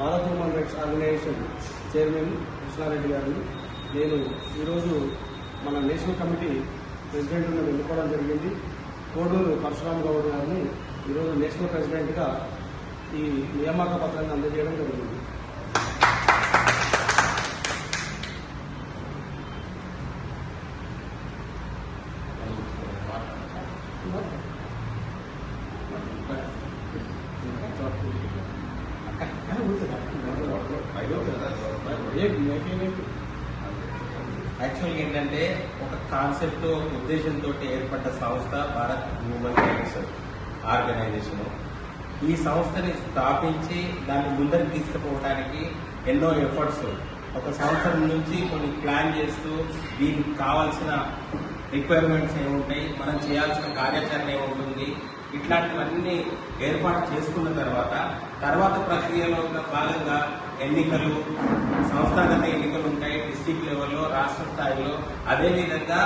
Bharat human rights organisation chairman Krishna Reddy గారిని నేను ఈరోజు మన నేషనల్ కమిటీ ప్రెసిడెంట్ను ఎన్నుకోవడం జరిగింది. కోడూరు పరశురామ్ గౌడ్ గారిని ఈరోజు నేషనల్ ప్రెసిడెంట్గా ఈ నియామక పత్రాన్ని అందజేయడం జరిగింది. యాక్చువల్గా ఏంటంటే ఒక కాన్సెప్ట్ ఒక ఉద్దేశంతో ఏర్పడ్డ సంస్థ భారత్ హ్యూమన్ రైట్స్ ఆర్గనైజేషన్ ఈ సంస్థని స్థాపించి దాన్ని ముందరికి తీసుకుపోవడానికి ఎన్నో ఎఫర్ట్స్ ఒక సంవత్సరం నుంచి కొన్ని ప్లాన్ చేస్తూ దీనికి కావాల్సిన రిక్వైర్మెంట్స్ ఏముంటాయి మనం చేయాల్సిన కార్యాచరణ ఏముంటుంది ఇట్లాంటివన్నీ ఏర్పాటు చేసుకున్న తర్వాత తర్వాత ప్రక్రియలో ఉన్న భాగంగా ఎన్నికలు సంస్థాగత ఎన్నికలు ఉంటాయి డిస్టిక్ లెవెల్లో రాష్ట్ర స్థాయిలో. అదేవిధంగా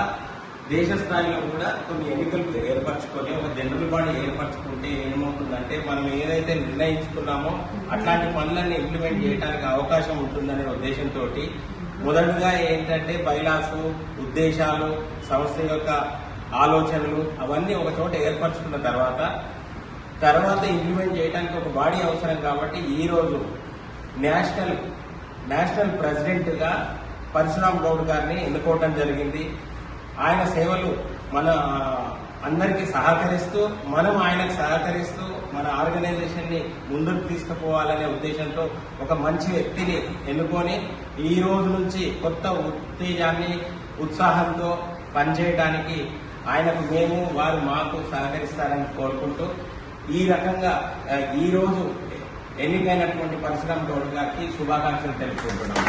దేశ స్థాయిలో కూడా కొన్ని ఎన్నికలు ఏర్పరచుకొని ఒక జనరల్ బాడీ ఏర్పరచుకుంటే ఏమవుతుందంటే మనం ఏదైతే నిర్ణయించుకున్నామో అట్లాంటి పనులన్నీ ఇంప్లిమెంట్ చేయడానికి అవకాశం ఉంటుందనే ఉద్దేశంతో మొదటగా ఏంటంటే బైలాసు ఉద్దేశాలు సంస్థ యొక్క ఆలోచనలు అవన్నీ ఒక చోట ఏర్పరచుకున్న తర్వాత తర్వాత ఇంప్లిమెంట్ చేయడానికి ఒక బాడీ అవసరం కాబట్టి ఈ రోజు నేషనల్ నేషనల్ ప్రెసిడెంట్గా పరశురామ్ గౌడ్ గారిని ఎన్నుకోవడం జరిగింది. ఆయన సేవలు మన అందరికీ సహకరిస్తూ మనం ఆయనకు సహకరిస్తూ మన ఆర్గనైజేషన్ని ముందుకు తీసుకుపోవాలనే ఉద్దేశంతో ఒక మంచి వ్యక్తిని ఎన్నుకొని ఈ రోజు నుంచి కొత్త ఉత్తేజాన్ని ఉత్సాహంతో పనిచేయడానికి ఆయనకు మేము వారు మాకు సహకరిస్తారని కోరుకుంటూ ఈ రకంగా ఈరోజు ఈ రోజు ఎన్నికైనటువంటి పరశురామ్ గౌడ్ గారికి శుభాకాంక్షలు తెలుపుకుంటున్నాం.